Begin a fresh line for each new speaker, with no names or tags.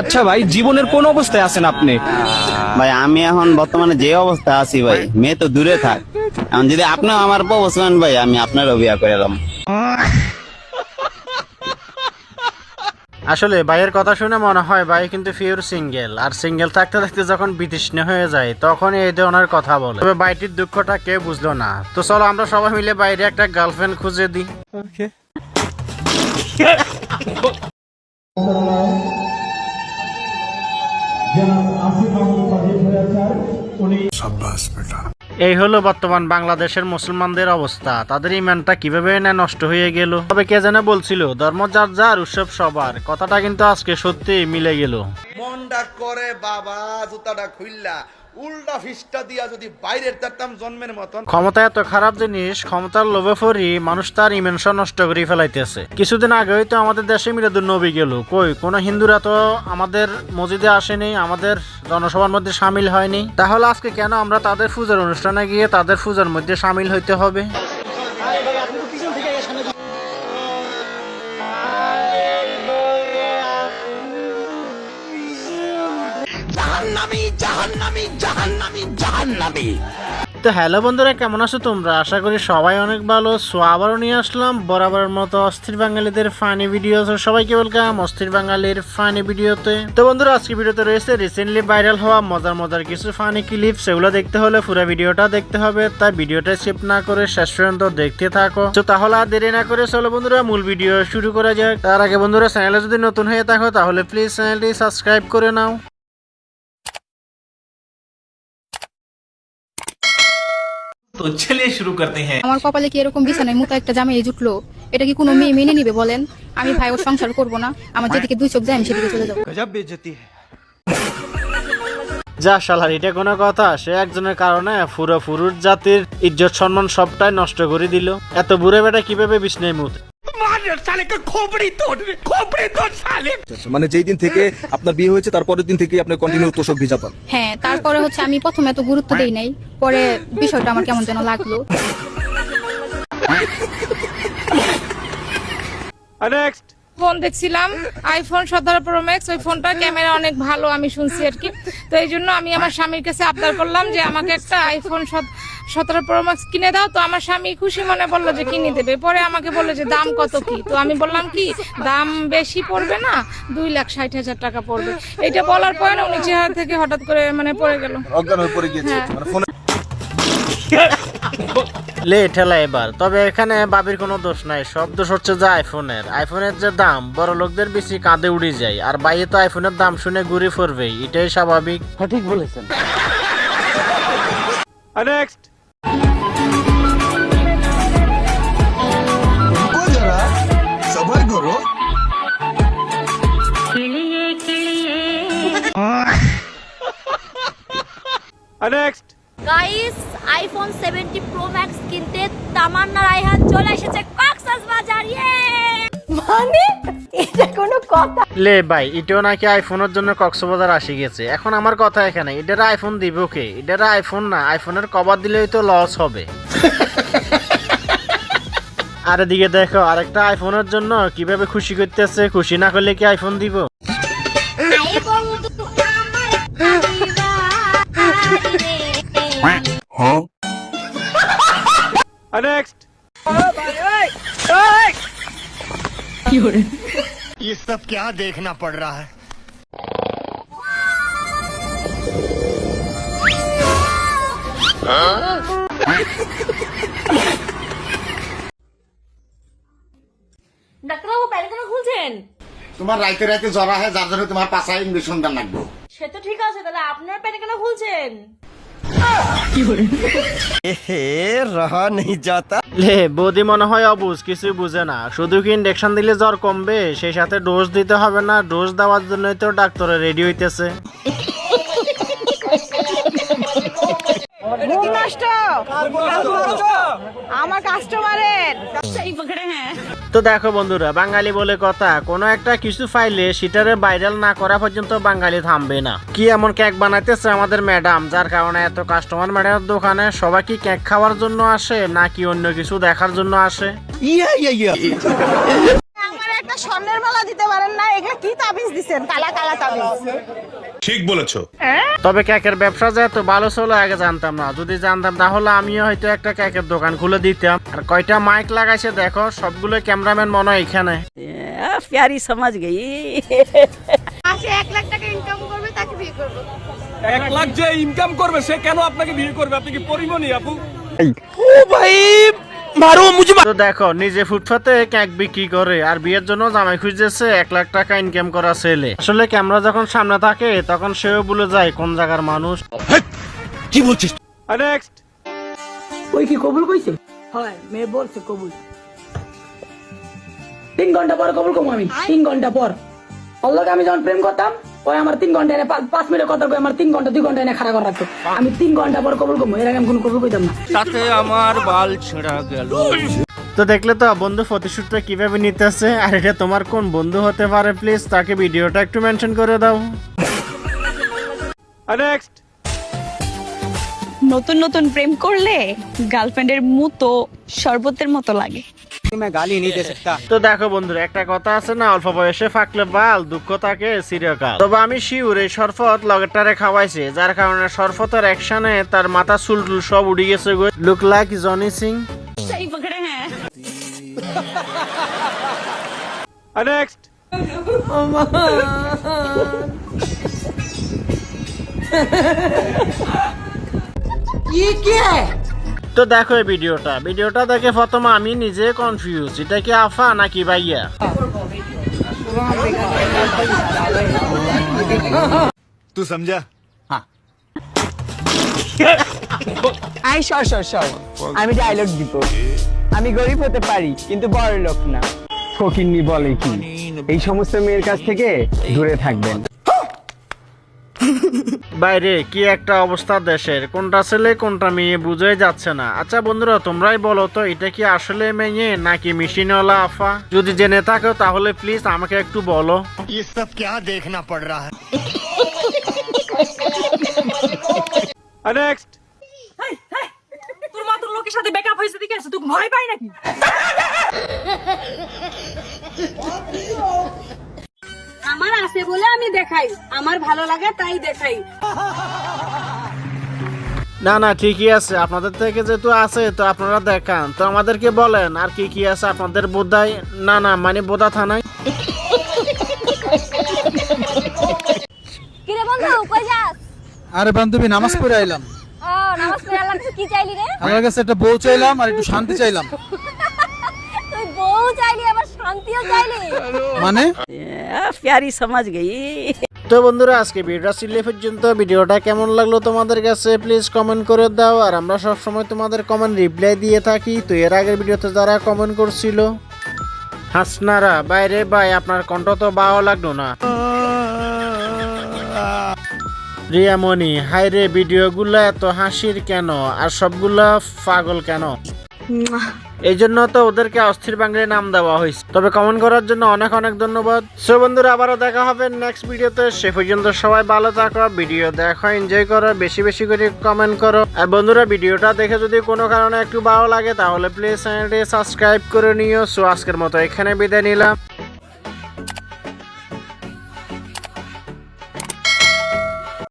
আচ্ছা ভাই জীবনের কোন অবস্থায় আছেন আপনি?
ভাই আমি এখন বর্তমানে যে অবস্থা আছি ভাই মেয়ে তো দূরে থাক। এখন যদি আপনিও আমার প্রবসন ভাই আমি আপনারও বিয়া করে এলাম
আসলে ভাইয়ের কথা শুনে মনে হয় ভাই কিন্তু ফিউর সিঙ্গেল আর সিঙ্গেল থাকতে থাকতে যখন বিতৃষ্ণ হয়ে যায় তখন এই ধরনের কথা বলে। তবে বাইটির দুঃখটা কেউ বুঝলো না। তো চলো আমরা সবাই মিলে বাইরে একটা গার্লফ্রেন্ড খুঁজে দিই। এই হলো বর্তমান বাংলাদেশের মুসলমানদের অবস্থা। তাদের ইমানটা কীভাবে না নষ্ট হয়ে গেল? তবে কে যেন বলছিল, ধর্ম যার যার, উৎসব সবার। কথাটা কিন্তু আজকে সত্যি মিলে গেল।
মনটা করে বাবা, জুতাটা খুললা উল্টা ফিসটা দিয়া যদি বাইরের তারতাম জন্মের মতন।
ক্ষমতা এত খারাপ জিনিস, ক্ষমতার লোভে পড়ি মানুষ তার ইমেনশন নষ্ট করে ফেলাইতেছে। কিছুদিন আগেই তো আমাদের দেশে মিরাদুল নবী গেল। কই, কোন হিন্দুরা তো আমাদের মসজিদে আসেনি, আমাদের জনসভার মধ্যে সামিল হয়নি। তাহলে আজকে কেন আমরা তাদের পূজার অনুষ্ঠানে গিয়ে তাদের পূজার মধ্যে সামিল হইতে হবে? তো হ্যালো বন্ধুরা, কেমন আছো তোমরা? আশা করি সবাই অনেক ভালো। সো আবারও নিয়ে আসলাম বরাবরের মতো অস্থির বাঙালিদের ফানি ভিডিও সবাইকে ওয়েলকাম অস্থির বাঙালির ফানি ভিডিওতে তো। বন্ধুরা, আজকে ভিডিওতে রয়েছে রিসেন্টলি ভাইরাল হওয়া মজার মজার কিছু ফানি ক্লিপ সেগুলো দেখতে হলে পুরো ভিডিওটা দেখতে হবে। তাই ভিডিওটা স্কিপ না করে শেষ পর্যন্ত দেখতে থাকো। তো তাহলে আর দেরি না করে চলো বন্ধুরা, মূল ভিডিও শুরু করা যাক। তার আগে বন্ধুরা চ্যানেলে যদি নতুন হয়ে থাকো, তাহলে প্লিজ চ্যানেলটি সাবস্ক্রাইব করে নাও।
তো চলে শুরু করতে হ্যাঁ।
আমার কপালে কি এরকম বিছানা বিছানায় মতো একটা জামাই জুটলো? এটা কি কোনো মেয়ে মেনে নিবে বলেন? আমি ভাই ওর সংসার করব না। আমার যেদিকে দুই চোখ যায় আমি সেদিকে চলে যাব।
গজব বেজতি যা শালার এটা কোনো কথা। সে একজনের কারণে পুরো পুরুষ জাতির ইজ্জত সম্মান সবটাই নষ্ট করে দিল। এত বুড়ে বেটা কীভাবে বিষ্ণের মুখ?
মানে যেই দিন থেকে আপনার বিয়ে হয়েছে তারপরের দিন থেকে আপনি কন্টিনিউ তোষক ভিজা পান?
হ্যাঁ তারপরে হচ্ছে আমি প্রথমে এত গুরুত্ব দেই নাই পরে বিষয়টা আমার কেমন যেন লাগল।
ফোন দেখছিলাম আইফোন সতেরো প্রো ম্যাক্স ওই ফোনটার ক্যামেরা অনেক ভালো আমি শুনছি আর কি। তো এই জন্য আমি আমার স্বামীর কাছে আবদার করলাম যে আমাকে একটা আইফোন সতেরো প্রো ম্যাক্স কিনে দাও তো আমার স্বামী খুশি মনে বলল যে কিনে দেবে। পরে আমাকে বলল যে দাম কত কি? তো আমি বললাম কি দাম বেশি পড়বে না দুই লাখ ষাট হাজার টাকা পড়বে। এটা বলার পরে না উনি চেহারা থেকে হঠাৎ করে মানে পড়ে গেল।
অজ্ঞান হয়ে পড়ে গিয়েছে।
হ্যাঁ।
মানে
লে ঠেলা এবার। তবে এখানে বাবির কোনো দোষ নাই সব দোষ হচ্ছে যে আইফোনের। আইফোনের যে দাম বড় লোকদের বেশি কাঁধে উড়ে যায়। আর বাইরে তো আইফোনের দাম শুনে ঘুরে পড়বেই এটাই স্বাভাবিক।
Guys iPhone seventy pro max কিনতে তামান্না রায়হান চলে এসেছে কক্সাস বাজার
লে ভাই এটাও নাকি আইফোনের জন্য কক্সবাজার আসি গেছে। এখন আমার কথা এখানে এটার আইফোন দিব কে? এটার আইফোন না আইফোনের কভার দিলেই তো লস হবে। আর এদিকে দেখো আরেকটা আইফোনের জন্য কীভাবে খুশি করতেছে খুশি না করলে কি আইফোন দিব
ये सब क्या देखना पड़ रहा है
ডাক্তারবাবু প্যান কেন খুলছেন
তোমার রাইতে রাইতে জ্বর হয় যার জন্য তোমার পাশায় ইঞ্জেকশন দাম লাগবে
সে তো ঠিক আছে তাহলে আপনার
বৌদি মনে হয় অবুজ কিছুই বুঝে না। শুধু কি দিলে জ্বর কমবে? সেই সাথে ডোজ দিতে হবে না ডোজ দেওয়ার জন্যই তো ডাক্তারে রেডি হইতেছে।
আমার কাস্টমারের
তো দেখো বন্ধুরা বাঙালি বলে কথা কোনো একটা কিছু ফাইলে সেটারে ভাইরাল না করা পর্যন্ত বাঙালি থামবে না। কি এমন কেক বানাইতেছে আমাদের ম্যাডাম যার কারণে এত কাস্টমার ম্যাডামের দোকানে সবাই কি কেক খাওয়ার জন্য আসে নাকি অন্য কিছু দেখার জন্য আসে?
আমার একটা
স্বর্ণের মালা দিতে পারেন না এগুলো কি তাবিজ দিছেন কালা কালা তাবিজ।
তবে কেকের ব্যবসা যে এত ভালো ছিল আগে জানতাম না। যদি জানতাম তাহলে আমিও হয়তো একটা কেকের দোকান খুলে দিতাম। আর কয়টা মাইক লাগাইছে দেখো সবগুলো ক্যামেরাম্যান মনে হয় এখানে।
প্যারি সমাজ গই
মাসে এক লাখ টাকা ইনকাম করবে তাকে বিয়ে করব।
এক লাখ যে ইনকাম করবে সে কেন আপনাকে বিয়ে করবে? আপনি কি পরিমণি আপু?
তো দেখো নিজে ফুটপাতে কেক বিক্রি করে আর বিয়ের জন্য জামাই খুঁজতেছে এক লাখ টাকা ইনকাম করা ছেলে। আসলে ক্যামেরা যখন সামনে থাকে তখন সেও ভুলে যায় কোন জায়গার মানুষ।
ওই কি কবুল কইছে? হয় মেয়ে বলছে কবুল। তিন ঘণ্টা পর কবুল কম আমি তিন ঘণ্টা পর। অল্লকে আমি যখন প্রেম করতাম ওই আমার তিন ঘণ্টা এনে পাঁচ- মিনিট কথা কই আমার তিন ঘণ্টা দুই ঘণ্টা এনে খাড়া করে রাখতো আমি তিন ঘণ্টা পর কবুল এর আগে আমি কোনো কবুল কইতাম না।
তো দেখলে তো বন্ধু প্রতিশোধটা কীভাবে নিতেছে আর এটা তোমার কোন বন্ধু হতে পারে প্লিজ তাকে ভিডিওটা একটু মেনশন করে দাও।
নতুন নতুন প্রেম করলে গার্লফ্রেন্ডের মতো শরবতের মতো লাগে।
তো দেখো বন্ধুরা একটা কথা আছে না অল্প বয়সে ফাকলে বাল দুঃখ থাকে চিরকাল। তবে আমি শিউর এই সরফত লগেরটারে খাওয়াইছে যার কারণে সরফতের অ্যাকশনে তার মাথা চুল টুল সব উড়ে গেছে গো। লুক লাইক জনি সিং
সেই পকড়ে হ্যাঁ।
তো দেখো এই ভিডিওটা। ভিডিওটা দেখে প্রথমে আমি নিজে কনফিউজ এটা কি আফা নাকি ভাইয়া?
আই সর সর সর আমি ডায়লগ দিব। আমি গরিব হতে পারি কিন্তু বড় লোক না।
ফকিন্নি বলে কি? এই সমস্ত মেয়ের কাছ থেকে দূরে থাকবেন।
বাইরে কি একটা অবস্থা দেশের? কোনটা ছেলে কোনটা মেয়ে বুঝেই যাচ্ছে না। আচ্ছা বন্ধুরা তোমরাই বলো তো এটা কি আসলে মেয়ে নাকি মেশিনওয়ালা আফা? যদি জেনে থাকো তাহলে প্লিজ আমাকে একটু বলো।
তোর মা তোর লোকের সাথে ব্যাকআপ হয়েছে দেখে তুই ভয় পাই নাকি? বলে আমি দেখাই। আমার ভালো লাগে তাই দেখাই।
না না ঠিকই আছে। আপনাদের থেকে যেহেতু আছে তো আপনারা দেখান। তো আমাদেরকে বলেন আর কি কি আছে আপনাদের বোধায়? না না মানে বোধা থানায়।
কিরে বন্ধু কই যাস?
আরে বান্ধবী নামাজ পড়ে আইলাম।
ও নামাজ পড়ে কাছে কি চাইলি রে?
আমার কাছে একটা বউ চাইলাম আর একটু শান্তি চাইলাম
তুই বউ চাইলি আবার শান্তিও চাইলি
মানে?
প্যারি সমাজ গই।
তো বন্ধুরা আজকে ভিডিওটা ছিল পর্যন্ত। ভিডিওটা কেমন লাগল তোমাদের কাছে প্লিজ কমেন্ট করে দাও। আর আমরা সব সময় তোমাদের কমেন্ট রিপ্লাই দিয়ে থাকি। তো এর আগের ভিডিওতে যারা কমেন্ট করছিল হাসনারা বাইরে ভাই আপনার কণ্ঠ তো ভালো লাগল না। রিয়ামণি হাই রে ভিডিওগুলো এত হাসির কেন? আর সবগুলা পাগল কেন? এই জন্য তো ওদেরকে অস্থির বাংলায় নাম দেওয়া হয়েছে। তবে কমেন্ট করার জন্য অনেক অনেক ধন্যবাদ। সো বন্ধুরা, আবারও দেখা হবে নেক্সট ভিডিওতে সে পর্যন্ত সবাই ভালো থাকো ভিডিও দেখো এনজয় করো, বেশি বেশি করে কমেন্ট করো। আর বন্ধুরা ভিডিওটা দেখে যদি কোনো কারণে একটু ভালো লাগে, তাহলে প্লিজ চ্যানেলটি সাবস্ক্রাইব করে নিও। সো আজকের মতো এখানে বিদায় নিলাম।